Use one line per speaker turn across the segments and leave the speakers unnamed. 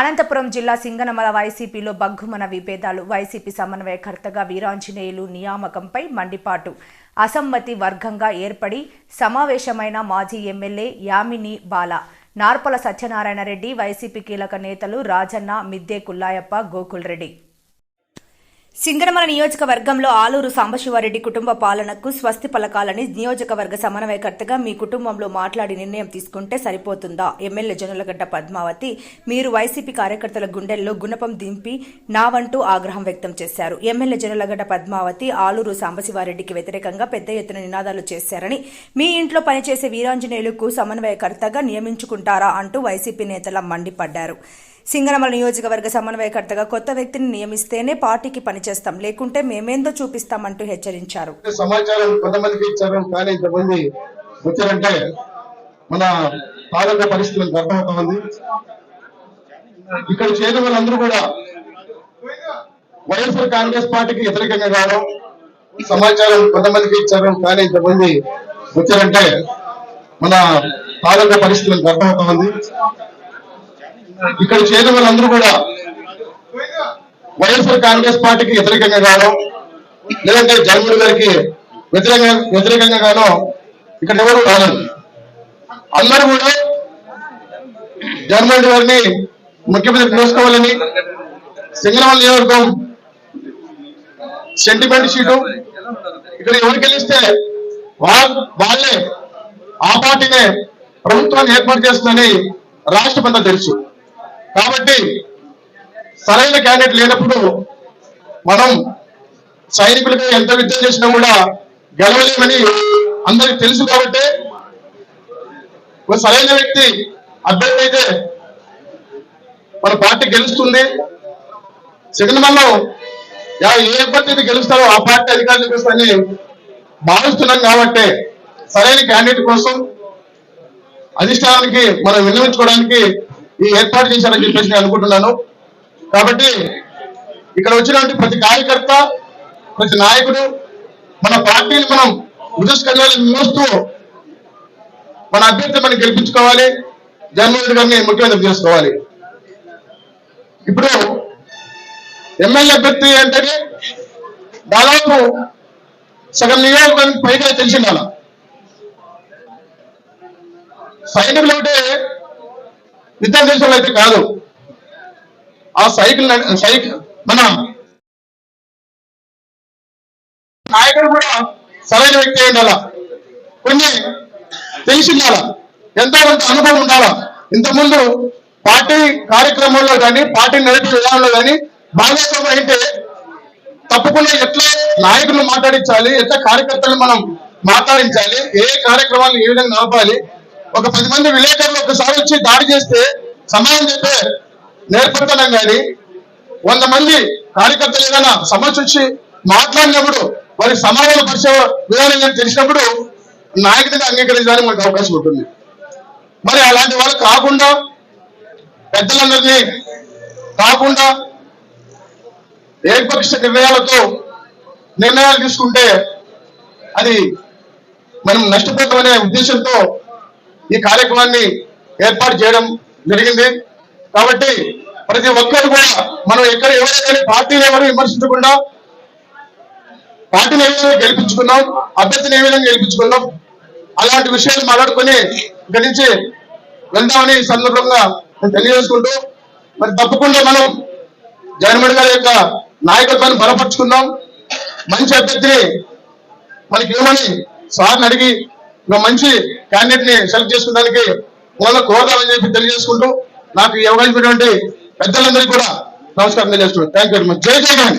అనంతపురం జిల్లా సింగనమల వైసీపీలో బగ్గుమన విభేదాలు. వైసీపీ సమన్వయకర్తగా వీరాంజనేయులు నియామకంపై మండిపాటు. అసమ్మతి వర్గంగా ఏర్పడి సమావేశమైన మాజీ ఎమ్మెల్యే యామిని బాల. నార్పల సత్యనారాయణ రెడ్డి వైసీపీ కీలక నేతలు రాజన్న మిద్దె కుల్లాయప్ప గోకుల్ రెడ్డి. సింగనమల నియోజకవర్గంలో ఆలూరు సాంబశివారెడ్డి కుటుంబ పాలనకు స్వస్తి పలకాలని నియోజకవర్గ సమన్వయకర్తగా మీ కుటుంబంలో మాట్లాడి నిర్ణయం తీసుకుంటే సరిపోతుందా? ఎమ్మెల్యే జనులగడ్డ పద్మావతి మీరు వైసీపీ కార్యకర్తల గుండెల్లో గుణపం దింపి నావంటూ ఆగ్రహం వ్యక్తం చేశారు. ఎమ్మెల్యే జనులగడ్డ పద్మావతి ఆలూరు సాంబశివారెడ్డికి వ్యతిరేకంగా పెద్ద ఎత్తున నినాదాలు చేశారని మీ ఇంట్లో పనిచేసే వీరాంజనేయులకు సమన్వయకర్తగా నియమించుకుంటారా అంటూ వైసీపీ నేతల మండిపడ్డారు. సింగనమల నియోజకవర్గ సమన్వయకర్తగా కొత్త వ్యక్తిని నియమిస్తేనే పార్టీకి పనిచేస్తాం. లేకుంటే మేమేందో చూపిస్తామంటూ హెచ్చరించారు.
సమాచారం కొంతమందికి ఇచ్చారు కానీ ఇంతమంది వచ్చారంటే మన పాలక పరిస్థితులకు అర్థమవుతుంది ఇక్కడ చేరిన వాళ్ళందరూ కూడా వైఎస్ఆర్ కాంగ్రెస్ పార్టీకి వ్యతిరేకంగా కావడం సమాచారం కొంతమందికి ఇచ్చారు కానీ ఇంతమంది వచ్చారంటే మన పాలక పరిస్థితులకు అర్థమవుతుంది ఇక్కడ చేరిన వాళ్ళందరూ కూడా వైఎస్ఆర్ కాంగ్రెస్ పార్టీకి వ్యతిరేకంగా కావడం లేదంటే జగన్మోహన్ గారికి వ్యతిరేకంగా వ్యతిరేకంగా ఇక్కడ ఎవరు రాలేదు అందరూ కూడా జగన్మోహన్ గారిని ముఖ్యమంత్రి చేసుకోవాలని సింగనమల నియోజకవర్గం సెంటిమెంట్ షీటు ఇక్కడ ఎవరికి వెళ్ళిస్తే వాళ్ళే ఆ పార్టీనే ప్రభుత్వాన్ని ఏర్పాటు చేస్తుందని రాష్ట్రపతి తెలుసు. కాబట్టి సరైన క్యాండిడేట్ లేనప్పుడు మనం సైనికులుగా ఎంత విద్య చేసినా కూడా గెలవలేమని అందరికి తెలుసు కాబట్టి ఒక సరైన వ్యక్తి అభ్యర్థి అయితే మన పార్టీ గెలుస్తుంది. సిగనమల్లో ఏ అభ్యర్థి అయితే గెలుస్తారో ఆ పార్టీ అధికారులకు వస్తుందని భావిస్తున్నాం కాబట్టి సరైన క్యాండిడేట్ కోసం అధిష్టానానికి మనం విన్నవించుకోవడానికి ఈ ఏర్పాటు చేశారని చెప్పేసి నేను అనుకుంటున్నాను. కాబట్టి ఇక్కడ వచ్చినటువంటి ప్రతి కార్యకర్త ప్రతి నాయకుడు మన పార్టీని మనం ఉదస్కంధాలు మోస్తూ మన అభ్యర్థి మనం గెలిపించుకోవాలి జగన్మోహన్ గారిని ముఖ్యమంత్రి చేసుకోవాలి. ఇప్పుడు ఎమ్మెల్యే అభ్యర్థి అంటే దాదాపు సగం నియోజకవర్గానికి పైగా తెలిసిండాల సైనికులు అంటే ఇతర చేసే అయితే కాదు. ఆ సైకిల్ సైకిల్ మన నాయకుడు కూడా సరైన వ్యక్తి అయి ఉండాలా? కొన్ని తెలిసి ఉండాలా? ఎంతో కొంత అనుభవం ఉండాలా? ఇంతకుముందు పార్టీ కార్యక్రమంలో కానీ పార్టీ నడిపే విధానంలో కానీ భాగస్వామి అయితే తప్పకుండా ఎట్లా నాయకులను మాట్లాడించాలి ఎట్లా కార్యకర్తలు మనం మాట్లాడించాలి ఏ కార్యక్రమాలు ఏ విధంగా నడపాలి ఒక పది మంది విలేకరులు ఒకసారి వచ్చి దాడి చేస్తే సమాధానం చెప్పే నేర్పడతాం కానీ వంద మంది కార్యకర్తలు ఏదైనా సమస్య వచ్చి మాట్లాడినప్పుడు వారి సమాధాన పరిచయ విధానం కానీ తెలిసినప్పుడు నాయకుడిగా అంగీకరించడానికి మనకు అవకాశం ఉంటుంది. మరి అలాంటి వాళ్ళు కాకుండా పెద్దలందరినీ కాకుండా ఏకపక్ష నిర్ణయాలతో నిర్ణయాలు తీసుకుంటే అది మనం నష్టపోతామనే ఉద్దేశంతో ఈ కార్యక్రమాన్ని ఏర్పాటు చేయడం జరిగింది. కాబట్టి ప్రతి ఒక్కరు కూడా మనం ఎక్కడ ఎవరైనా పార్టీని ఎవరు విమర్శించకుండా పార్టీని ఏ విధంగా గెలిపించుకున్నాం అభ్యర్థిని ఏ విధంగా గెలిపించుకున్నాం అలాంటి విషయాలు మాట్లాడుకొని ఇక్కడి నుంచి వెళ్దామని ఈ సందర్భంగా నేను తెలియజేసుకుంటూ మరి తప్పకుండా మనం జగన్మోహన్ గారి యొక్క నాయకత్వాన్ని బలపరుచుకుందాం. మంచి అభ్యర్థిని మనకి ఇవ్వమని సార్ని అడిగి నువ్వు మంచి క్యాండిడేట్ని సెలెక్ట్ చేసుకోవడానికి వాళ్ళకు కోరదామని చెప్పి తెలియజేసుకుంటూ నాకు ఇవ్వగలిగినటువంటి పెద్దలందరికీ కూడా నమస్కారం తెలియజేస్తున్నాను థ్యాంక్ యూ వెరీ మచ్ జై జగన్.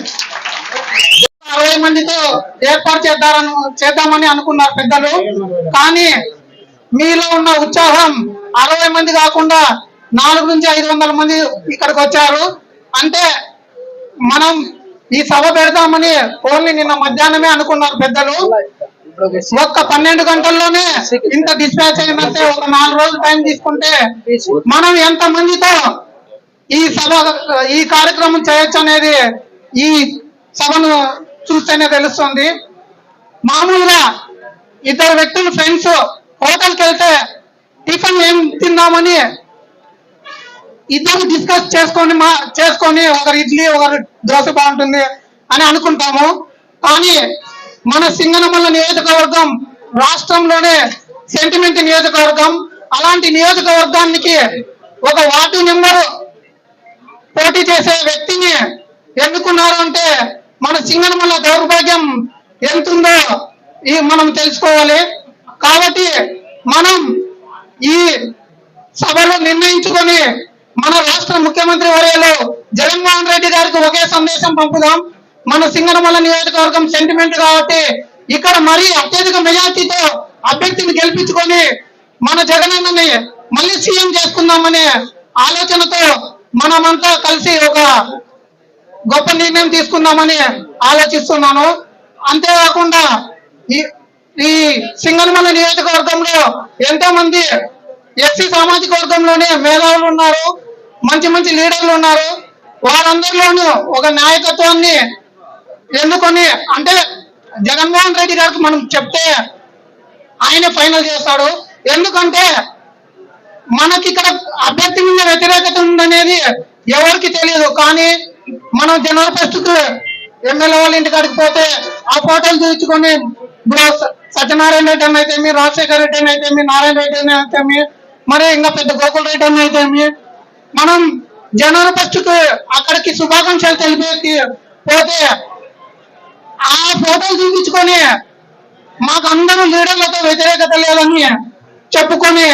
అరవై మందితో ఏర్పాటు చేద్దారని చేద్దామని అనుకున్నారు పెద్దలు. కానీ మీలో ఉన్న ఉత్సాహం అరవై మంది కాకుండా నాలుగు నుంచి ఐదు వందల మంది ఇక్కడికి వచ్చారు. అంటే మనం ఈ సభ పెడతామని ఓన్లీ నిన్న మధ్యాహ్నమే అనుకున్నారు పెద్దలు. ఒక్క పన్నెండు గంటల్లోనే ఇంత డిస్పాచ్ అయిందంటే ఒక నాలుగు రోజులు టైం తీసుకుంటే మనం ఎంత మందితో ఈ సభ ఈ కార్యక్రమం చేయొచ్చు అనేది ఈ సభను చూస్తేనే తెలుస్తుంది. మామూలుగా ఇద్దరు వ్యక్తులు ఫ్రెండ్స్ హోటల్కి వెళ్తే టిఫిన్ ఏం తిందామని ఇద్దరు డిస్కస్ చేసుకొని మా చేసుకొని ఒకరు ఇడ్లీ ఒకరు దోశ బాగుంటుంది అని అనుకుంటాము. కానీ మన సింగనమల్ల నియోజకవర్గం రాష్ట్రంలోనే సెంటిమెంట్ నియోజకవర్గం. అలాంటి నియోజకవర్గానికి ఒక వార్డు నెంబర్ పోటీ చేసే వ్యక్తిని ఎన్నుకున్నారు అంటే మన సింగనమల్ల దౌర్భాగ్యం ఎంతుందో ఈ మనం తెలుసుకోవాలి. కాబట్టి మనం ఈ సభలో నిర్ణయించుకొని మన రాష్ట్ర ముఖ్యమంత్రి వర్యలో జగన్మోహన్ రెడ్డి గారికి ఒకే సందేశం పంపుదాం. మన సింగనమల్ల నియోజకవర్గం సెంటిమెంట్ కాబట్టి ఇక్కడ మరీ అత్యధిక మెజార్టీతో అభ్యర్థిని గెలిపించుకొని మన జగనన్నని మళ్ళీ సీఎం చేసుకుందామనే ఆలోచనతో మనమంతా కలిసి ఒక గొప్ప నిర్ణయం తీసుకుందామని ఆలోచిస్తున్నాను. అంతేకాకుండా ఈ ఈ సింగనమల్ల నియోజకవర్గంలో ఎంతో మంది ఎస్సీ సామాజిక వర్గంలోనే మేధావులు ఉన్నారు మంచి మంచి లీడర్లు ఉన్నారు. వారందరిలోనూ ఒక నాయకత్వాన్ని ఎందుకని? అంటే జగన్మోహన్ రెడ్డి గారికి మనం చెప్తే ఆయన ఫైనల్ చేస్తాడు. ఎందుకంటే మనకి ఇక్కడ అభ్యర్థి మీద వ్యతిరేకత ఉందనేది ఎవరికి తెలియదు. కానీ మనం జనరల్ ఫస్ట్ ఎమ్మెల్యే వాళ్ళ ఇంటికాడికి పోతే ఆ ఫోటోలు చూపించుకొని ఇప్పుడు సత్యనారాయణ రెడ్డి అని అయితేమి రాజశేఖర రెడ్డి అని అయితేమి నారాయణ రెడ్డి అని అయితేమి మరి ఇంకా పెద్ద గోకుల్ రెడ్డి అని అయితేమి మనం జనరల్ ఫస్ట్ అక్కడికి శుభాకాంక్షలు తెలిపేకి పోతే ఆ ఫోటోలు చూపించుకొని మాకు అందరూ లీడర్లతో వ్యతిరేకత లేదని చెప్పుకొని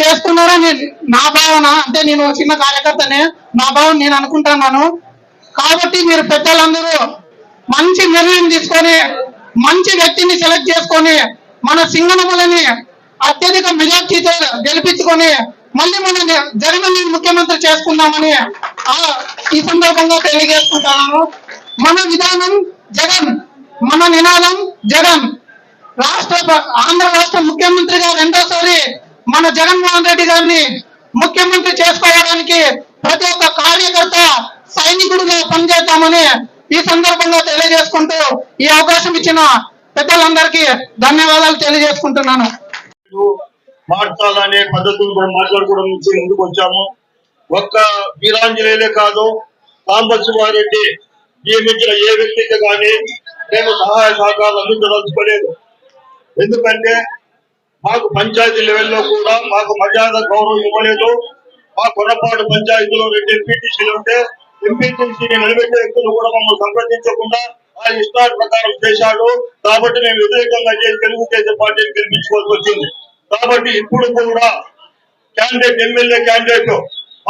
చేస్తున్నారని నా భావన? అంటే నేను చిన్న కార్యకర్తనే. నా భావన నేను అనుకుంటున్నాను. కాబట్టి మీరు పెద్దలందరూ మంచి నిర్ణయం తీసుకొని మంచి వ్యక్తిని సెలెక్ట్ చేసుకొని మన సింగనములని అత్యధిక మెజార్టీతో గెలిపించుకొని మళ్ళీ మన జగన్ ముఖ్యమంత్రి చేసుకుందామని ఆ ఈ సందర్భంగా తెలియజేసుకుంటున్నాను. మన విధానం జగన్ మన నినాదం జగన్. రాష్ట్ర ఆంధ్ర రాష్ట్ర ముఖ్యమంత్రిగా రెండోసారి మన జగన్మోహన్ రెడ్డి గారిని ముఖ్యమంత్రి చేసుకోవడానికి ప్రతి ఒక్క కార్యకర్త సైనికుడిగా పనిచేద్దామని ఈ సందర్భంగా తెలియజేసుకుంటూ ఈ అవకాశం ఇచ్చిన పెద్దలందరికీ ధన్యవాదాలు తెలియజేసుకుంటున్నాను.
మార్చాలనే పద్ధతులు కూడా మాట్లాడుకోవడం నుంచి ముందుకు వచ్చాము. ఒక్క వీరాంజనేయులే కాదు సాంబశివారెడ్డి నియమించిన ఏ వ్యక్తికి కానీ మేము సహాయ సహకారాలు అందించదలుచుకోలేదు. ఎందుకంటే మాకు పంచాయతీ లెవెల్లో కూడా మాకు మర్యాద గౌరవం ఇవ్వలేదు. మా కొనపాడు పంచాయతీలో రెండు ఎంపీటీసీలు ఉంటే ఎంపీటీసీని నిలబెట్టే వ్యక్తులు కూడా మమ్మల్ని సంప్రదించకుండా ఆ ఇష్టాల ప్రకారం చేశాడు. కాబట్టి మేము వ్యతిరేకంగా చేసి తెలుగుదేశం పార్టీని గెలిపించుకోవాల్సి వచ్చింది. కాబట్టి ఇప్పుడు కూడా క్యాండిడేట్ ఎమ్మెల్యే క్యాండిడేట్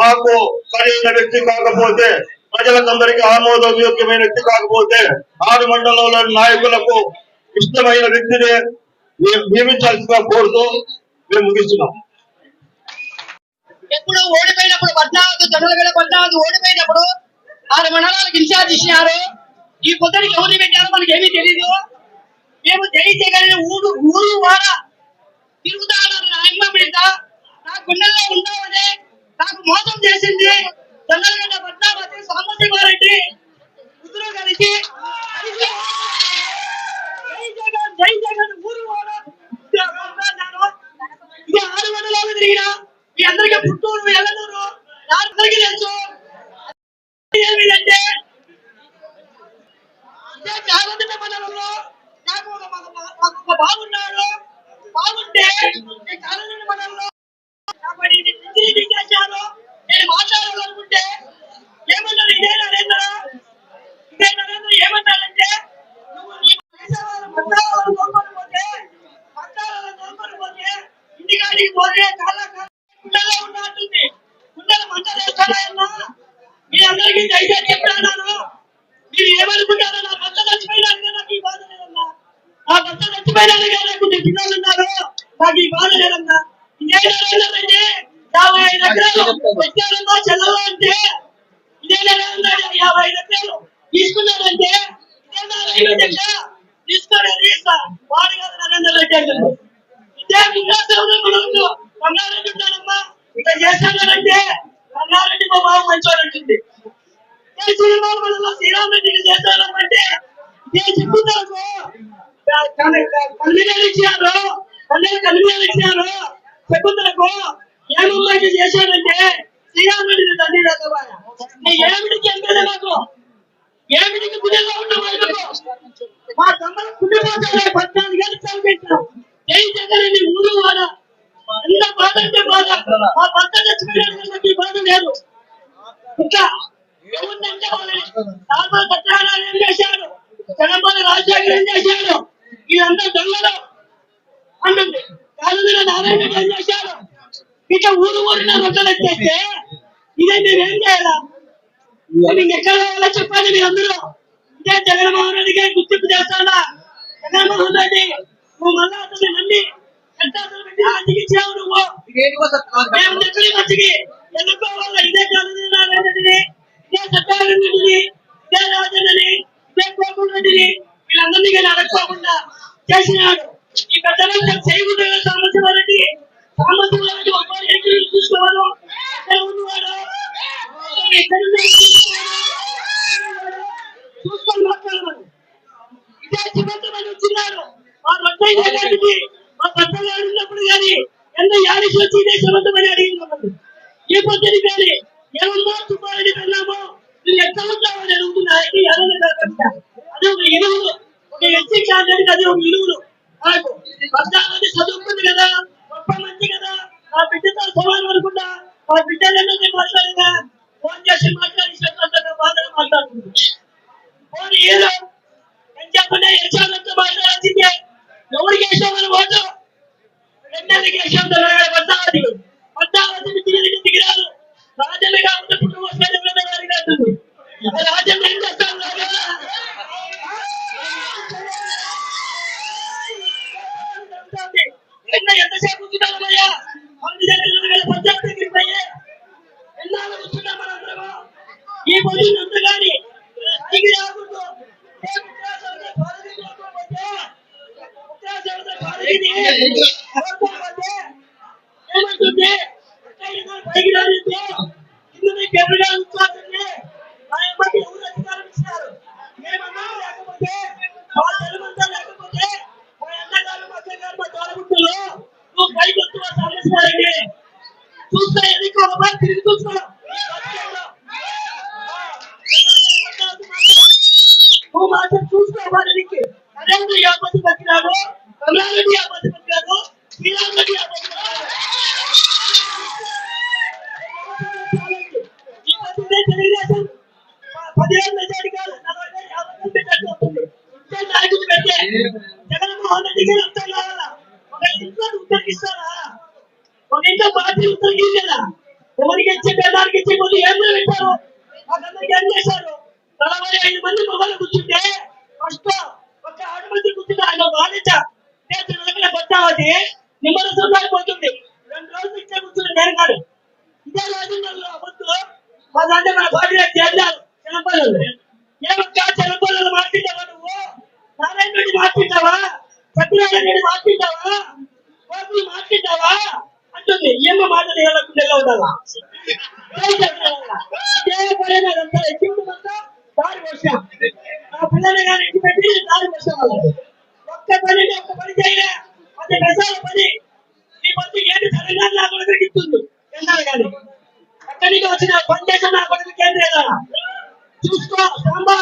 మాకు సరైన వ్యక్తి కాకపోతే ప్రజలకందరికీ ఆమోదయోగ్యమైన వ్యక్తి కాకపోతే ఆరు మండలంలోని నాయకులకు ఇష్టమైన వ్యక్తిని నియమించాల్సిందిగా కోరుతూ మేము ముగిస్తున్నాం.
ఎప్పుడు ఓడిపోయినప్పుడు పద్నాలుగు జనరల్ పద్నాలుగు ఓడిపోయినప్పుడు ఆరు మండలాలకు ఇన్ఛార్జ్ ఇచ్చినారు. ఈ పొద్దునికి ఎవరు పెట్టారో మనకి ఏమీ తెలీదు. మేము జై ఊరు ఊరు వాడ తిరుగుతాడు నా అమ్మ మీద నా గుండెల్లో ఉండవనే నాకు మోసం చేసింది జనరల్ పద్నావతి సాంబశివారెడ్డి ముద్ర గారికి జై జగన్ జై జగన్ ఊరు ఇది ఆరు తిరిగినా. మీ అందరికీ పుట్టూరు ఎల్లనూరు అందరికీ తెలుసు. ఏమిటంటే ఇదే మండలంలో నాకు ఒక బాగున్నాడు బాగుంటే ఈ కాలనీ మండలంలో కాబట్టి చేశారు. నేను మాట్లాడాలనుకుంటే ఏమన్నారు ఇదే నరేంద్ర? ఇదే నరేంద్ర ఏమన్నారంటే నువ్వు నీ దేశవాళ్ళ పోతే మంత్రాలను కోరుకొని పోతే ఇంటికాడికి పోతే చాలా గుండెలో ఉన్నట్టుంది. కుండలు మంటలు వేస్తాడన్నా మీ అందరికీ దయచేసి చెప్తాను మీరు ఏమనుకుంటారో నా భర్త చచ్చిపోయినాను నాకు ఈ బాధ లేదన్నా నా భర్త చచ్చిపోయినాను నాకు పిల్లలు ఉన్నారు. నాకు ఈ బాధ లేదన్నా ఇదే నరేంద్రంటే యాభై ఐదు ఎకరాలు వచ్చారమ్మా చెల్లెలు అంటే ఇదే నరేంద్ర యాభై ఐదు ఎకరాలు. తీసుకున్నారంటే తీసుకోలేదు వాడు కాదు నరేంద్ర రెడ్డి అంటారు ఇదే వికాసంలో మనకు బంగారెడ్డి ఉంటానమ్మా ఇట్లా చేస్తానంటే బంగారెడ్డి మా బాబు మంచోడంటుంది ఏ సినిమాలు మనలో శ్రీరామరెడ్డికి చేస్తానంటే ఇదే కన్వీనర్ కన్వీనర్ ఇచ్చారు. చెప్పుతారు ఏమమ్మాయి చేశాడంటే శ్రీరాముడి తండ్రి రకమైన ఏమిటికి ఎమ్మెల్యే మాకు? ఏమిటికి గుడిలో ఉన్న మా తమ్ముడు కుటుంబం పద్నాలుగు ఏళ్ళు చదివించాం జై జగన్ ఊరు వాడ. ఎంత బాధ అంటే బాధ. మా భర్త చచ్చిపోయినటువంటి బాధ లేదు. ఇంకా ఏముందంటే వాళ్ళని నార్మల్ సత్యనారాయణ ఏం చేశాడు? చంద్రబాబు రాజశేఖర్ ఏం చేశాడు? ఇదంతా దొంగలు. అంటుంది కాలువల నారాయణ ఏం చేశాడు? ఇక ఊరు ఊరిన వచ్చేస్తే ఇదే మీరేం చేయాలా? మీకు ఎక్కడ కావాలో చెప్పండి మీరు అందరూ ఇదే జగన్మోహన్ రెడ్డి గారి గుర్తింపు చేస్తాడా? జగన్మోహన్ రెడ్డి నువ్వు మళ్ళా అతన్ని నమ్మి ఎంత నువ్వు. మేము చెప్పిన ఇదే కాలేజీ రెడ్డిని ఇదే సత్యనారాయణ రెడ్డిని ఇదే రాజన్నని ఇదే గోకుల్ రెడ్డిని వీళ్ళందరినీ కానీ అడగకోకుండా చేసినాడు. ఈ పెద్దలంతా చేయకుండా సామర్థ్యం సాంబశివారెడ్డి చూసుకొని మాట్లాడమని ఇదే చిన్నతమని వచ్చినారు మా రొట్టె గారికి మా భర్త ఉన్నప్పుడు కానీ ఎంత యాడికి వచ్చి ఇదే చిన్నతమని అడిగినాము ఈ పొద్దుని కానీ ఏమన్నా సుబ్బారెడ్డి కన్నామో నువ్వు ఎక్కడ ఉంటావని అడుగుతున్నాయి ఎవరు కాకుండా అది ఒక ఇరువులు ఒక ఎస్సీ క్యాండిడేట్ అది ఒక ఇరువులు నాకు పద్నాలుగు చదువుకుంది కదా. గొప్ప మంచి కదా ఆ బిడ్డతో సమానం అనుకుంటా. ఆ బిడ్డలన్నీ మాట్లాడినా ఫోన్ చేసి మాట్లాడి బాధగా మాట్లాడుతుంది పోనీ ఏదో నేను చెప్పండి యశాలంతో మాట్లాడాల్సిందే. ఎవరికి వేసామని ఓటు రెండేళ్ళకి వేసాం పద్మావతి పద్మావతి తిరిగి దిగిరారు రాజన్న కాబట్టి ఇప్పుడు వస్తాడు గారికి అంటుంది. రాజన్న ఎంతసేపు కూర్చుంటామయ్యా మంది దగ్గర పంచాయతీ దగ్గరికి పోయి ఎన్నాళ్ళు కూర్చున్నాం మనందరము ఈ పొద్దున్న అంత కానీ పైకి రాకూడదు ఏ ముఖ్యాసంలో పాలన చేయకపోతే ముఖ్యాసంలో పాలన చేయకపోతే ఏమంటుంది ఎక్కడైనా పైకి రానిస్తే ఇల్లు మీకు ఎదురుగా ఉంచాలంటే మా అమ్మకి ఎవరు అధికారం ఇస్తారు మేమన్నా లేకపోతే మా తెలుగుంతా లేకపోతే మా అన్నగారు మా అక్కగారు మా తోడబుట్టులు నువ్వు పైకి వస్తున్నా సమస్యలండి చూస్తే ఎన్నికల తిరిగి చూసుకో నువ్వు మాత్రం చూసుకోవాలని నరేంద్ర యాపతి పట్టినాడు కమలారెడ్డి యాపతి పట్టినాడు శ్రీరామ్ రెడ్డి యాపతి ఈ పద్ధతి తెలుగుదేశం పదిహేను మెజార్టీ కాదు నలభై యాభై మెజార్టీ వస్తుంది ఇంతే నాయకులు పెట్టే జగన్మోహన్ రెడ్డి గారు అంతా కావాలా ఒక ఇంట్లో ఉత్తరిస్తారా ఒక ఇంట్లో పార్టీ ఉత్తరిగిందా ఎవరికి ఇచ్చే పేదానికి ఇచ్చే కొద్ది ఏం పెట్టారు? వాళ్ళందరికీ ఏం చేశారు? నలభై ఐదు మంది మొగలు కూర్చుంటే ఫస్ట్ ఒక ఆరు మంది కూర్చుంటే ఆయన నేను నిమ్మరసం పోతుంది. రెండు రోజులు కూర్చుని నేను కాదు. ఇదే మా దాంట్లో మన చేద్దాం ఏమక్క నువ్వు? నారాయణ రెడ్డి సత్యనారాయణ రెడ్డి కోపి మార్చుంటావా అంటుంది. ఏమో మాటలు ఏళ్ళకుండా ఎలా ఉండాలా ఇదే దారి ఆ పిల్లల్ని కానీ ఇంటి పెట్టి దారి వచ్చాం వాళ్ళకి ఒక్క పని ఒక్క పని చేయలే. పని. నీ పొద్దు ఏంటి? తెలంగాణ నా కొడుకు ఇస్తుంది ఎండాలి కానీ. అక్కడి నుంచి వచ్చిన పని చేసిన నా కొడుకు కేంద్ర చూసుకో సాంబా.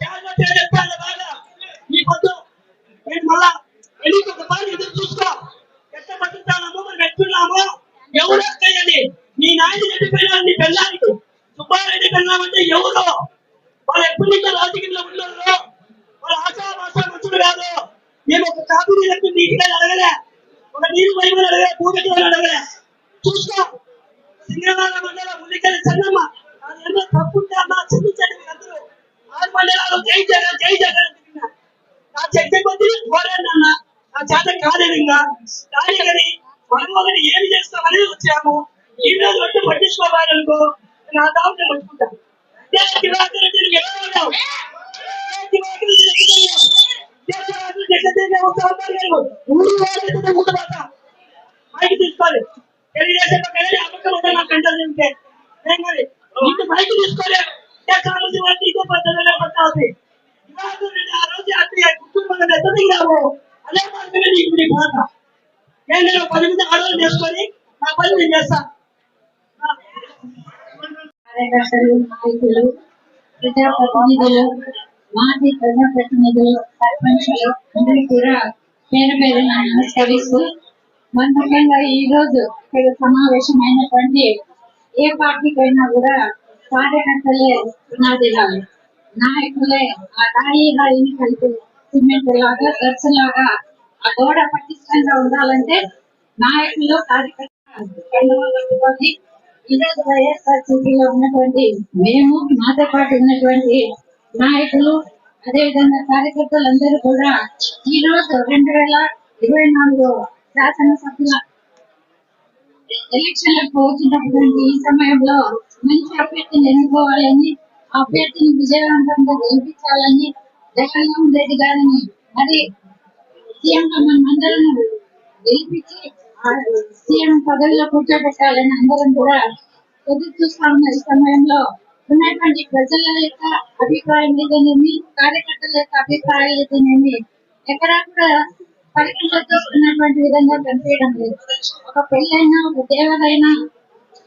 జాగ్రత్త చెప్తాను బాగా. నీ పొద్దు నేను మళ్ళా ఒక పని ఎదురు చూసుకో ఎంత చెప్తున్నామో ఎవరు వస్తాయని నీ నాయన చనిపోయినా నీ పెళ్ళానికి? సుబ్బారెడ్డి పెళ్ళామంటే ఎవరో? వాళ్ళు ఎప్పటి నుంచో రాజకీయంలో ఉన్నారు. వాళ్ళ ఆశావాస మనుషులు కాదు. మేము ఒక కాపీ నీళ్ళకు నీటిగా అడగలే. ఒక నీరు వైపు అడగలే పూజకి అడగలే. చూసుకో. సింగళ మండలం ఉల్లికల చెన్నమ్మ. ఏమో తప్పుంటే అన్న క్షమించండి మీరందరూ ఆరు మండలాలు జై జగన్ జై జగన్ అని తిరిగినా. నా శక్తి కొద్ది పోరాడినన్న నా చేత కాలేదు ఇంకా. కానీ కానీ మనం ఏమి చేస్తామని వచ్చాము. ఈ రోజు వచ్చి పట్టించుకోవాలనుకో నా దాంట్లో పట్టుకుంటాను జై లేవు. తీసుకోవాలి. తెలుగుదేశం పక్కనే అబద్ధం ఉంటే నాకు కంటారు ఇంత మైక్ తీసుకోలే ఆ రోజు అట్లా కుటుంబంలో ఎంత దిగాము అదే మార్గమే బాధ. నేను నేను పది మంది ఆడవాళ్ళు నేర్చుకొని నా పని నేను చేస్తా.
కార్యకర్తలు నాయకులు ప్రజాప్రతినిధులు మాజీ ప్రజాప్రతినిధులు సర్పంచులు అందరూ కూడా పేరు పేరు నమస్కరిస్తూ మన ముఖ్యంగా ఈ రోజు ఇక్కడ సమావేశమైనటువంటి ఏ పార్టీకైనా కూడా కార్యకర్తలే పునాదిరాలు. నాయకులే ఆ రాయి రాయిని కలిపి సిమెంట్ లాగా గచ్చు ఆ గోడ పటిష్టంగా ఉండాలంటే నాయకులు కార్యకర్తలు ఈరోజు వైఎస్ఆర్సీపీలో ఉన్నటువంటి మేము మాతో పాటు ఉన్నటువంటి నాయకులు అదే విధంగా కార్యకర్తలందరూ కూడా ఈ రోజు రెండు వేల ఇరవై నాలుగు శాసనసభ్యుల ఎలక్షన్లకు వచ్చినటువంటి ఈ సమయంలో మంచి అభ్యర్థిని ఎన్నుకోవాలని అభ్యర్థిని విజయవంతంగా గెలిపించాలని జగన్మోహన్ రెడ్డి గారిని మరి సీఎం మనందరం గెలిపించి సీఎం పదవిలో కూర్చోబెట్టాలని అందరం కూడా ఎదురు చూస్తా ఉన్న ఈ సమయంలో. ఉన్నటువంటి ప్రజల యొక్క అభిప్రాయం ఏదనేమి కార్యకర్తల యొక్క అభిప్రాయాలు ఏదనేమి ఎక్కడా కూడా ఉన్నటువంటి విధంగా కనిపించడం లేదు. ఒక పెళ్ళైనా ఒక దేవరైనా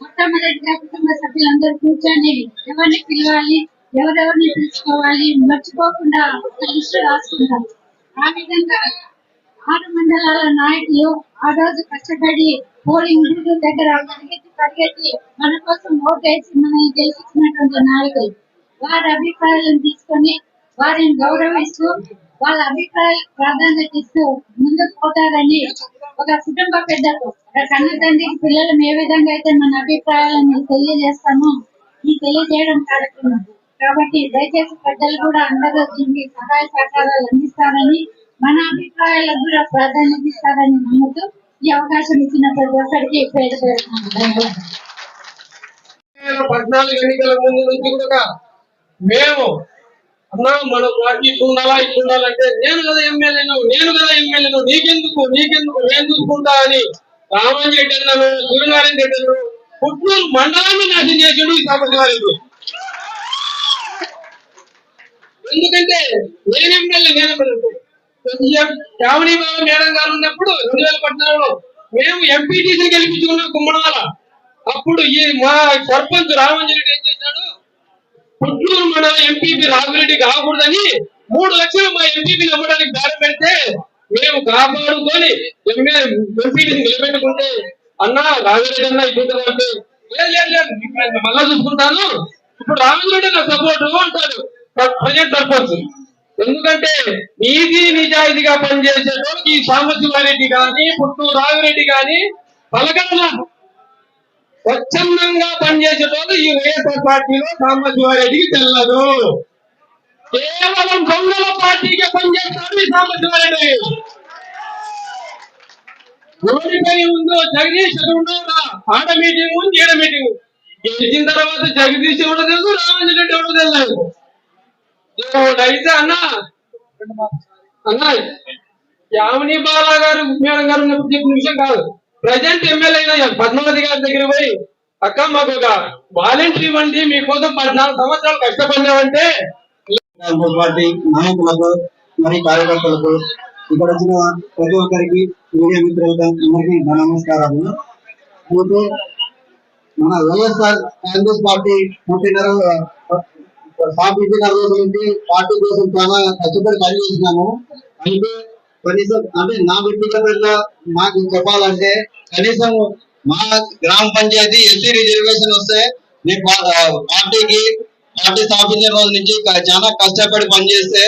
మొట్టమొదటిగా కుటుంబ సభ్యులందరూ కూర్చొని ఎవరిని పిలవాలి ఎవరెవరిని పిలుచుకోవాలి మర్చిపోకుండా ఒక లిస్టు రాసుకుంటాం. ఆ విధంగా ఆరు మండలాల నాయకులు ఆ రోజు కష్టపడి పోలింగ్ బూత్ దగ్గర పరిగెత్తి పరిగెత్తి మన కోసం ఓటేసి మనల్ని గెలిపించినటువంటి నాయకులు. వారి అభిప్రాయాలను తీసుకొని వారిని గౌరవిస్తూ వాళ్ళ అభిప్రాయాలకు ప్రాధాన్యత ఇస్తూ ముందుకు పోతారని ఒక కుటుంబ పెద్దకు ఒక కన్న తండ్రికి పిల్లలు ఏ విధంగా అయితే మన అభిప్రాయాలను తెలియజేస్తామో ఈ తెలియజేయడం కార్యక్రమం. కాబట్టి దయచేసి పెద్దలు కూడా అందరూ దీనికి సహాయ సహకారాలు అందిస్తారని మన అభిప్రాయాలకు కూడా ప్రాధాన్యత ఇస్తారని నమ్ముతూ ఈ అవకాశం ఇచ్చిన ప్రతి ఒక్కరికి పేరు పేరున ధన్యవాదాలు
పద్నాలుగు ఎన్నికల ముందు నుంచి కూడా మేము అన్నా మన పార్టీ ఇట్లా ఉండాలా ఇట్లా నేను కదా ఎమ్మెల్యేను నేను కదా ఎమ్మెల్యేను నీకెందుకు నీకెందుకు నేను చూసుకుంటా అని రామన్ రెడ్డి అన్నాను సూర్యనారాయణ రెడ్డి అన్నాను పుట్నూరు మండలాన్ని నాశనం చేసిండు ఈ సంవత్సరాలు ఎందుకంటే నేను ఎమ్మెల్యే నేను ఎమ్మెల్యే బాబు మేడం గారు ఉన్నప్పుడు రెండు వేల పద్నాలుగులో మేము ఎంపీటీసీ గెలిపించుకున్నాం కుమ్మడాల అప్పుడు ఈ మా సర్పంచ్ రామంజరెడ్డి ఏం చేశాడు? పుట్లూరు మండల ఎంపీపీ రాఘురెడ్డి కాకూడదని మూడు లక్షలు మా ఎంపీపీ అమ్మడానికి దారి పెడితే మేము కాపాడుకొని ఎంపీటీసీ నిలబెట్టుకుంటే అన్న రాఘురెడ్డి అన్న ఇప్పుడు మళ్ళా చూసుకుంటాను. ఇప్పుడు రాఘురెడ్డి నా సపోర్ట్ అంటాడు ప్రజెంట్ సర్పంచ్. ఎందుకంటే నీతి నిజాయితీగా పనిచేసేటోడు ఈ సాంబశివారెడ్డి గాని పుట్టూరు రాఘురెడ్డి గాని పలకడలా స్వచ్ఛందంగా పనిచేసేటోడు ఈ వైఎస్ఆర్ పార్టీలో సాంబశివారెడ్డికి తెల్లదు. కేవలం దొంగల పార్టీకే పనిచేస్తాడు ఈ సాంబశివారెడ్డి. ఓడిపోయి ఉందో జగదీష్ అక్కడ ఉండవురా ఆడ మీటింగ్ ఉంది ఈడ మీటింగ్. గెలిచిన తర్వాత జగదీష్ ఎవడో తెలుసు రామంజన్ రెడ్డి ఎవడో తెలియదు అయితే అన్న. అన్న యామిని బాలా గారు మేడం గారు చెప్పిన విషయం కాదు. ప్రజెంట్ ఎమ్మెల్యే అయిన పద్మావతి గారి దగ్గర పోయి అక్క మాకు ఒక వాలంటీర్ ఇవ్వండి మీకోసం పద్నాలుగు సంవత్సరాలు కష్టపడినామంటే
పార్టీ నాయకులకు మరి కార్యకర్తలకు ఇక్కడ వచ్చిన ప్రతి ఒక్కరికి మీడియా మిత్రులకు అందరికీ నా నమస్కారాలు. అయితే మన వైఎస్ఆర్ కాంగ్రెస్ పార్టీ పుట్టిన స్థాపించిన రోజు పార్టీ కోసం చాలా కష్టపడి పనిచేసినాము అంటే కనీసం అంటే నా వ్యక్తిగతంగా మాకు చెప్పాలంటే కనీసం మా గ్రామ పంచాయతీ ఎస్సీ రిజర్వేషన్ వస్తే నేను పార్టీకి పార్టీ స్థాపించిన రోజు నుంచి చాలా కష్టపడి పనిచేస్తే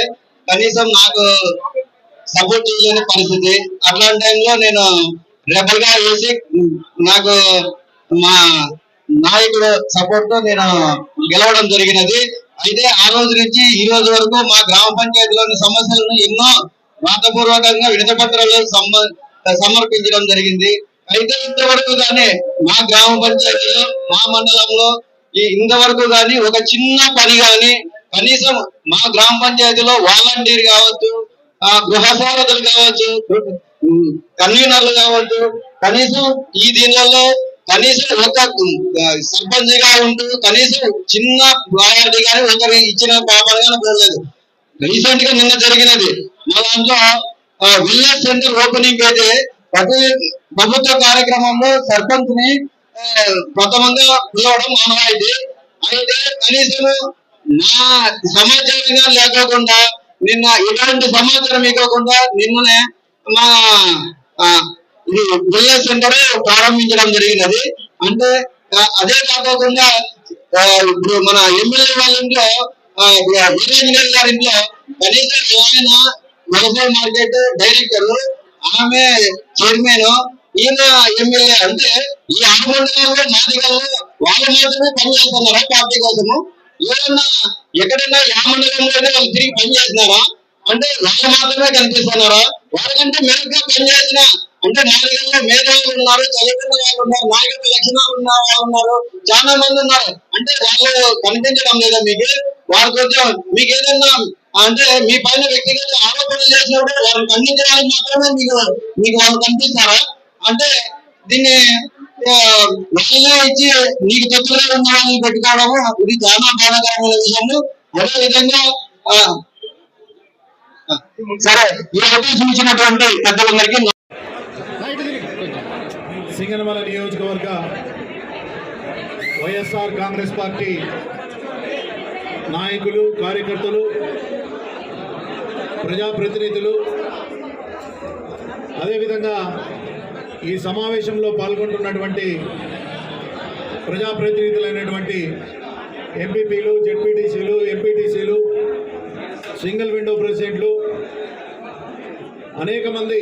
కనీసం నాకు సపోర్ట్ చేయలేని పరిస్థితి. అట్లాంటి టైంలో నేను రెబల్గా వేసి నాకు మా నాయకుడు సపోర్ట్తో నేను గెలవడం జరిగినది. అయితే ఆ రోజు నుంచి ఈ రోజు వరకు మా గ్రామ పంచాయతీలోని సమస్యలను ఎన్నో రాతపూర్వకంగా విడత పత్రాలు సమర్పించడం జరిగింది. అయితే ఇంతవరకు గానే మా గ్రామ పంచాయతీలో మా మండలంలో ఈ ఇంతవరకు గాని ఒక చిన్న పని గాని కనీసం మా గ్రామ పంచాయతీలో వాలంటీర్ కావచ్చు ఆ గృహ సారథులు కావచ్చు కన్వీనర్లు కావచ్చు కనీసం ఈ దీనిలో కనీసం ఒక సర్పంచ్గా ఉంటూ కనీసం చిన్న బాయార్టీ కానీ ఒకరి ఇచ్చిన పాపంగా పోలేదు. రీసెంట్గా నిన్న జరిగినది. మా దాంట్లో విలేజ్ సెంటర్ ఓపెనింగ్ అయితే ప్రతి ప్రభుత్వ కార్యక్రమంలో సర్పంచ్ని ప్రథమంగా పిలవడం మానవాయితీ. అయితే కనీసం నా సమాచారంగా లేకోకుండా నిన్న ఇలాంటి సమాచారం ఇవ్వకుండా నిన్ననే మా ఇది వెల్నెస్ సెంటర్ ప్రారంభించడం జరిగినది అంటే అదే కాకుండా ఇప్పుడు మన ఎమ్మెల్యే వాళ్ళ ఇంట్లో వీరేంద్ర గారి ఇంట్లో కనీసం ఆయన వ్యవసాయ మార్కెట్ డైరెక్టర్ ఆమె చైర్మన్ ఈయన ఎమ్మెల్యే అంటే ఈ ఆరు మండలాల్లో మాదిగల్లో వాళ్ళు మాత్రమే పనిచేస్తున్నారా పార్టీ కోసము? ఏదన్నా ఎక్కడైనా యా మండలంలోనే వాళ్ళు తిరిగి పనిచేస్తున్నారా అంటే వాళ్ళు మాత్రమే కనిపిస్తున్నారా? వాళ్ళకంటే మెరుగ్గా పనిచేసిన అంటే నాలుగు మేధావులు ఉన్నారు చదువుకున్న వాళ్ళు ఉన్నారు నాయకత్వ లక్షణాలు ఉన్న వాళ్ళు ఉన్నారు చాలా మంది ఉన్నారు. అంటే వాళ్ళు కనిపించడం లేదా మీకు వారి కొంచెం మీకు ఏదైనా అంటే మీ పైన వ్యక్తిగత ఆరోపణలు చేసినప్పుడు వాళ్ళని ఖండించడానికి మాత్రమే మీకు మీకు వాళ్ళు కనిపిస్తారా? అంటే దీన్ని వాళ్ళే ఇచ్చి నీకు తప్పులుగా ఉన్న వాళ్ళని పెట్టుకోవడము ఇది చాలా బాధాకరమైన విషయము. అదే విధంగా సరే ఈ అవకాశం ఇచ్చినటువంటి పెద్దలందరికీ
సింగనమల నియోజకవర్గ వైఎస్ఆర్ కాంగ్రెస్ పార్టీ నాయకులు కార్యకర్తలు ప్రజాప్రతినిధులు. అదేవిధంగా ఈ సమావేశంలో పాల్గొంటున్నటువంటి ప్రజాప్రతినిధులైనటువంటి ఎంపీపీలు జెడ్పీటీసీలు ఎంపీటీసీలు సింగిల్ విండో ప్రెసిడెంట్లు అనేక మంది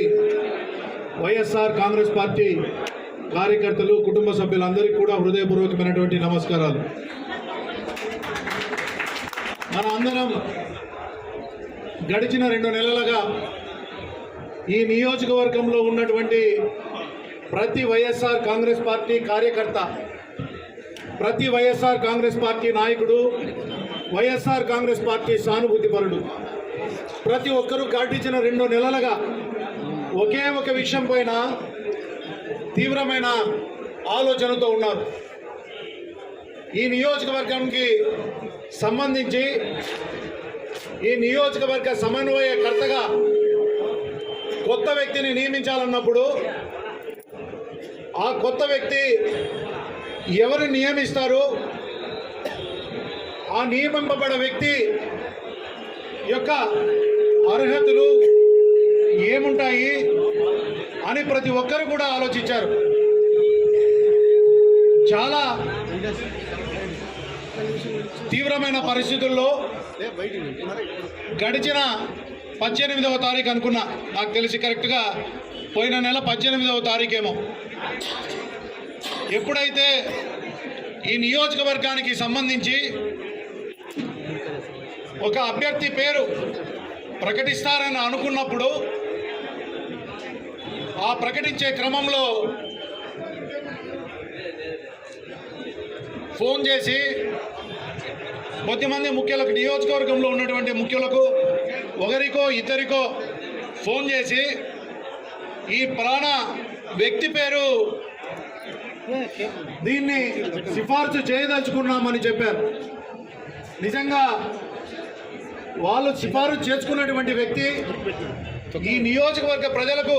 వైఎస్ఆర్ కాంగ్రెస్ పార్టీ కార్యకర్తలు కుటుంబ సభ్యులందరికీ కూడా హృదయపూర్వకమైనటువంటి నమస్కారాలు. మన అందరం గడిచిన రెండు నెలలుగా ఈ నియోజకవర్గంలో ఉన్నటువంటి ప్రతి వైఎస్ఆర్ కాంగ్రెస్ పార్టీ కార్యకర్త ప్రతి వైఎస్ఆర్ కాంగ్రెస్ పార్టీ నాయకుడు వైఎస్ఆర్ కాంగ్రెస్ పార్టీ సానుభూతిపరుడు. ప్రతి ఒక్కరూ గడిచిన రెండు నెలలుగా ఒకే ఒక విషయం పైన తీవ్రమైన ఆలోచనతో ఉన్నారు. ఈ నియోజకవర్గంకి సంబంధించి ఈ నియోజకవర్గ సమన్వయకర్తగా కొత్త వ్యక్తిని నియమించాలన్నప్పుడు ఆ కొత్త వ్యక్తి ఎవరు నియమిస్తారు? ఆ నియమింపబడ వ్యక్తి యొక్క అర్హతలు ఏముంటాయి? అని ప్రతి ఒక్కరు కూడా ఆలోచించారు. చాలా తీవ్రమైన పరిస్థితుల్లో గడిచిన పద్దెనిమిదవ తారీఖు అనుకున్నా. నాకు తెలిసి కరెక్ట్గా పోయిన నెల పద్దెనిమిదవ తారీఖేమో. ఎప్పుడైతే ఈ నియోజకవర్గానికి సంబంధించి ఒక అభ్యర్థి పేరు ప్రకటిస్తారని అనుకున్నప్పుడు ఆ ప్రకటించే క్రమంలో ఫోన్ చేసి కొద్దిమంది ముఖ్యులకు నియోజకవర్గంలో ఉన్నటువంటి ముఖ్యులకు ఒకరికో ఇద్దరికో ఫోన్ చేసి ఈ ప్రాణ వ్యక్తి పేరు దీన్ని సిఫార్సు చేయదలుచుకున్నామని చెప్పారు. నిజంగా వాళ్ళు సిఫారసు చేసుకున్నటువంటి వ్యక్తి ఈ నియోజకవర్గ ప్రజలకు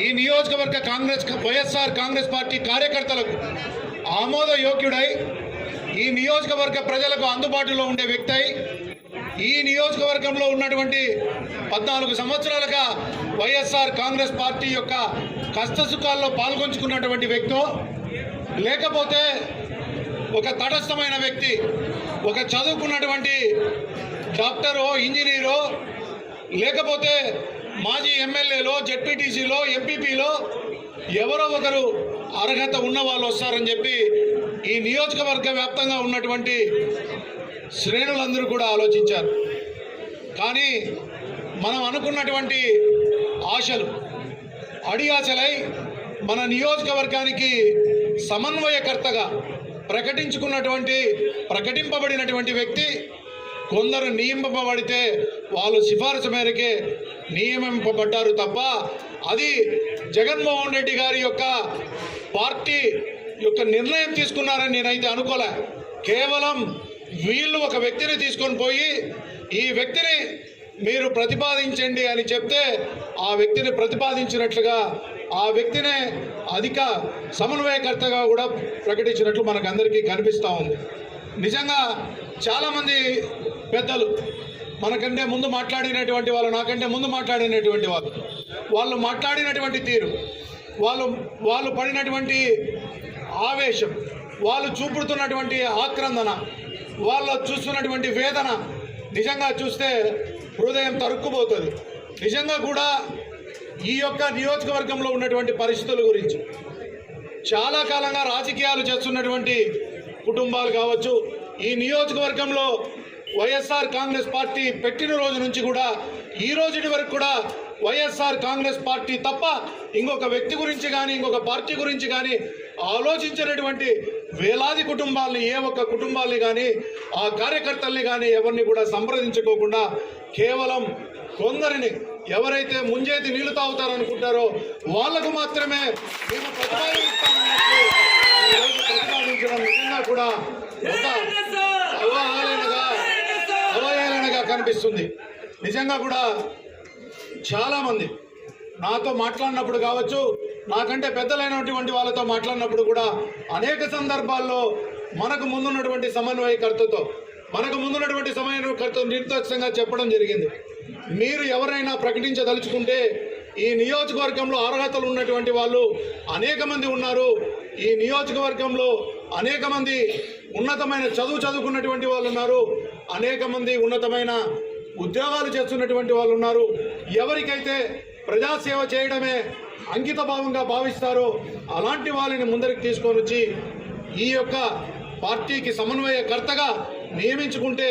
ఈ నియోజకవర్గ కాంగ్రెస్ వైఎస్ఆర్ కాంగ్రెస్ పార్టీ కార్యకర్తలకు ఆమోదయోగ్యుడై ఈ నియోజకవర్గ ప్రజలకు అందుబాటులో ఉండే వ్యక్తి అయి ఈ నియోజకవర్గంలో ఉన్నటువంటి పద్నాలుగు సంవత్సరాలుగా వైఎస్ఆర్ కాంగ్రెస్ పార్టీ యొక్క కష్టసుఖాల్లో పాల్గొంచుకున్నటువంటి వ్యక్తో లేకపోతే ఒక తటస్థమైన వ్యక్తి ఒక చదువుకున్నటువంటి డాక్టరో ఇంజనీరో లేకపోతే మాజీ ఎమ్మెల్యేలో జెడ్పీటీసీలో ఎంపీపీలో ఎవరో ఒకరు అర్హత ఉన్న వాళ్ళు వస్తారని చెప్పి ఈ నియోజకవర్గ వ్యాప్తంగా ఉన్నటువంటి శ్రేణులందరూ కూడా ఆలోచించారు. కానీ మనం అనుకున్నటువంటి ఆశలు అడియాచలై మన నియోజకవర్గానికి సమన్వయకర్తగా ప్రకటించుకున్నటువంటి ప్రకటింపబడినటువంటి వ్యక్తి కొందరు నియమింపబడితే వాళ్ళు సిఫారసు మేరకే నియమింపబడ్డారు తప్ప అది జగన్మోహన్ రెడ్డి గారి యొక్క పార్టీ యొక్క నిర్ణయం తీసుకున్నారని నేనైతే అనుకోలే. కేవలం వీళ్ళు ఒక వ్యక్తిని తీసుకొని పోయి ఈ వ్యక్తిని మీరు ప్రతిపాదించండి అని చెప్తే ఆ వ్యక్తిని ప్రతిపాదించినట్లుగా ఆ వ్యక్తినే అధిక సమన్వయకర్తగా కూడా ప్రకటించినట్లు మనకు అందరికీ కనిపిస్తూ ఉంది. నిజంగా చాలామంది పెద్దలు మనకంటే ముందు మాట్లాడినటువంటి వాళ్ళు నాకంటే ముందు మాట్లాడినటువంటి వాళ్ళు. వాళ్ళు మాట్లాడినటువంటి తీరు వాళ్ళు వాళ్ళు పడినటువంటి ఆవేశం వాళ్ళు చూపుడుతున్నటువంటి ఆక్రందన వాళ్ళు చూస్తున్నటువంటి వేదన నిజంగా చూస్తే హృదయం తరుక్కుపోతుంది. నిజంగా కూడా ఈ యొక్క నియోజకవర్గంలో ఉన్నటువంటి పరిస్థితుల గురించి చాలా కాలంగా రాజకీయాలు చేస్తున్నటువంటి కుటుంబాలు కావచ్చు ఈ నియోజకవర్గంలో వైఎస్ఆర్ కాంగ్రెస్ పార్టీ పెట్టిన రోజు నుంచి కూడా ఈ రోజుటి వరకు కూడా వైఎస్ఆర్ కాంగ్రెస్ పార్టీ తప్ప ఇంకొక వ్యక్తి గురించి కానీ ఇంకొక పార్టీ గురించి కానీ ఆలోచించినటువంటి వేలాది కుటుంబాలని ఏ ఒక్క కుటుంబాలని కానీ ఆ కార్యకర్తల్ని కానీ ఎవరిని కూడా సంప్రదించుకోకుండా కేవలం కొందరిని ఎవరైతే ముంజేతి నీళ్ళు తాగుతారనుకుంటారో వాళ్ళకు మాత్రమే మేము ప్రతిపాదించడం నిజంగా కూడా ఒక అనిపిస్తుంది. నిజంగా కూడా చాలామంది నాతో మాట్లాడినప్పుడు కావచ్చు నాకంటే పెద్దలైనటువంటి వాళ్ళతో మాట్లాడినప్పుడు కూడా అనేక సందర్భాల్లో మనకు ముందున్నటువంటి సమన్వయకర్తతో మనకు ముందున్నటువంటి సమన్వయకర్త నిర్దోషంగా చెప్పడం జరిగింది. మీరు ఎవరైనా ప్రకటించదలుచుకుంటే ఈ నియోజకవర్గంలో అర్హతలు ఉన్నటువంటి వాళ్ళు అనేక మంది ఉన్నారు. ఈ నియోజకవర్గంలో అనేక మంది ఉన్నతమైన చదువు చదువుకున్నటువంటి వాళ్ళు ఉన్నారు. అనేక మంది ఉన్నతమైన ఉద్యోగాలు చేస్తున్నటువంటి వాళ్ళు ఉన్నారు. ఎవరికైతే ప్రజాసేవ చేయడమే అంకిత భావంగా భావిస్తారో అలాంటి వాళ్ళని ముందరికి తీసుకొని వచ్చి ఈ యొక్క పార్టీకి సమన్వయకర్తగా నియమించుకుంటే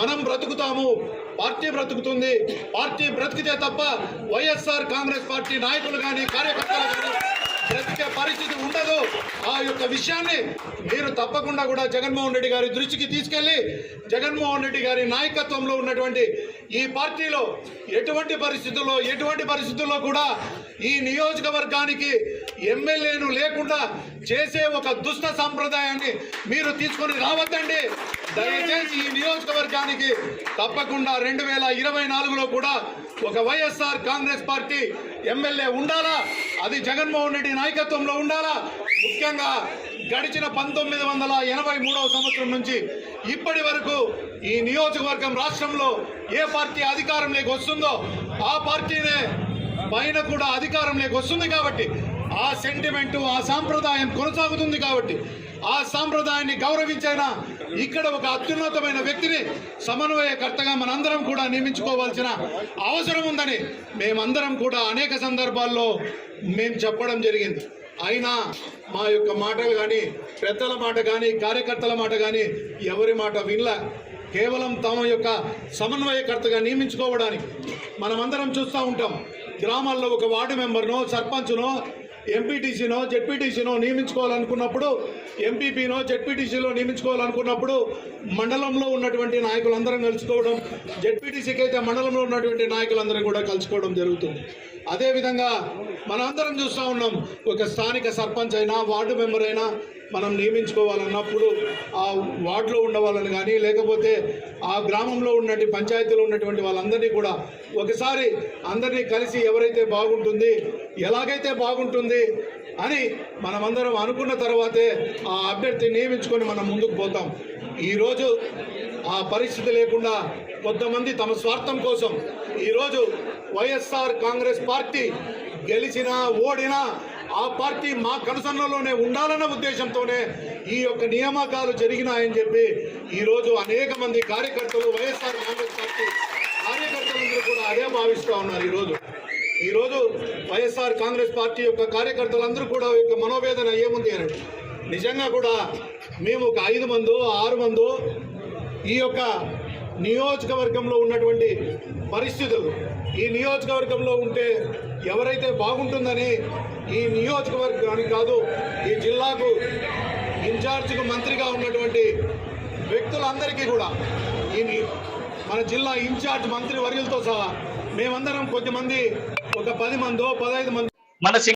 మనం బ్రతుకుతాము పార్టీ బ్రతుకుతుంది. పార్టీ బ్రతికితే తప్ప వైఎస్ఆర్ కాంగ్రెస్ పార్టీ నాయకులు కానీ కార్యకర్తలు కానీ బ్రతికే పరిస్థితి ఉండదు. ఆ యొక్క విషయాన్ని మీరు తప్పకుండా కూడా జగన్మోహన్ రెడ్డి గారి దృష్టికి తీసుకెళ్ళి జగన్మోహన్ రెడ్డి గారి నాయకత్వంలో ఉన్నటువంటి ఈ పార్టీలో ఎటువంటి పరిస్థితుల్లో ఎటువంటి పరిస్థితుల్లో కూడా ఈ నియోజకవర్గానికి ఎమ్మెల్యేను లేకుండా చేసే ఒక దుష్ట సంప్రదాయాన్ని మీరు తీసుకొని రావద్దండి. దయచేసి ఈ నియోజకవర్గానికి తప్పకుండా రెండు వేల ఇరవై నాలుగులో కూడా ఒక వైఎస్ఆర్ కాంగ్రెస్ పార్టీ ఎమ్మెల్యే ఉండాలా? అది జగన్మోహన్ రెడ్డి నాయకత్వంలో ఉండాలా? ముఖ్యంగా గడిచిన పంతొమ్మిది వందల ఎనభై మూడవ సంవత్సరం నుంచి ఇప్పటి వరకు ఈ నియోజకవర్గం రాష్ట్రంలో ఏ పార్టీ అధికారంలోకి వస్తుందో ఆ పార్టీనే పైన కూడా అధికారంలోకి వస్తుంది కాబట్టి ఆ సెంటిమెంటు ఆ సాంప్రదాయం కొనసాగుతుంది కాబట్టి ఆ సాంప్రదాయాన్ని గౌరవించైనా ఇక్కడ ఒక అత్యున్నతమైన వ్యక్తిని సమన్వయకర్తగా మనందరం కూడా నియమించుకోవాల్సిన అవసరం ఉందని మేమందరం కూడా అనేక సందర్భాల్లో మేము చెప్పడం జరిగింది. అయినా మా యొక్క మాటలు కానీ పెద్దల మాట కానీ కార్యకర్తల మాట కానీ ఎవరి మాట వినలే. కేవలం తమ యొక్క సమన్వయకర్తగా నియమించుకోవడానికి మనమందరం చూస్తూ ఉంటాం. గ్రామాల్లో ఒక వార్డు మెంబర్నో సర్పంచ్నో ఎంపీటీసీనో జెడ్పీటీసీనో నియమించుకోవాలనుకున్నప్పుడు ఎంపీపీనో జెడ్పీటీసీలో నియమించుకోవాలనుకున్నప్పుడు మండలంలో ఉన్నటువంటి నాయకులందరం కలుసుకోవడం జెడ్పీటీసీకి అయితే మండలంలో ఉన్నటువంటి నాయకులందరం కూడా కలుసుకోవడం జరుగుతుంది. అదేవిధంగా మనందరం చూస్తూ ఉన్నాం ఒక స్థానిక సర్పంచ్ అయినా వార్డు మెంబర్ అయినా మనం నియమించుకోవాలన్నప్పుడు ఆ వార్డులో ఉన్న వాళ్ళని కానీ లేకపోతే ఆ గ్రామంలో ఉన్నటువంటి పంచాయతీలో ఉన్నటువంటి వాళ్ళందరినీ కూడా ఒకసారి అందరినీ కలిసి ఎవరైతే బాగుంటుంది ఎలాగైతే బాగుంటుంది అని మనమందరం అనుకున్న తర్వాతే ఆ అభ్యర్థి నియమించుకొని మనం ముందుకు పోతాం. ఈరోజు ఆ పరిస్థితి లేకుండా కొంతమంది తమ స్వార్థం కోసం ఈరోజు వైఎస్ఆర్ కాంగ్రెస్ పార్టీ గెలిచినా ఓడినా ఆ పార్టీ మా కనుసన్నలోనే ఉండాలన్న ఉద్దేశంతోనే ఈ యొక్క నియామకాలు జరిగినాయని చెప్పి ఈరోజు అనేక మంది కార్యకర్తలు వైఎస్ఆర్ కాంగ్రెస్ పార్టీ కార్యకర్తలందరూ కూడా అదే భావిస్తూ ఉన్నారు ఈరోజు. ఈరోజు వైఎస్ఆర్ కాంగ్రెస్ పార్టీ యొక్క కార్యకర్తలందరూ కూడా యొక్క మనోవేదన ఏముంది అని నిజంగా కూడా మేము ఒక ఐదు మందో ఆరు మందో ఈ యొక్క నియోజకవర్గంలో ఉన్నటువంటి పరిస్థితులు. ఈ నియోజకవర్గంలో ఉంటే ఎవరైతే బాగుంటుందని ఈ నియోజకవర్గానికి కాదు ఈ జిల్లాకు ఇన్ఛార్జిగా మంత్రిగా ఉన్నటువంటి వ్యక్తులందరికీ కూడా ఈ ని- మన జిల్లా ఇన్ఛార్జ్ మంత్రి వర్యులతో సహా మేమందరం కొద్దిమంది ఒక పది మందో పదహైదు మంది
మన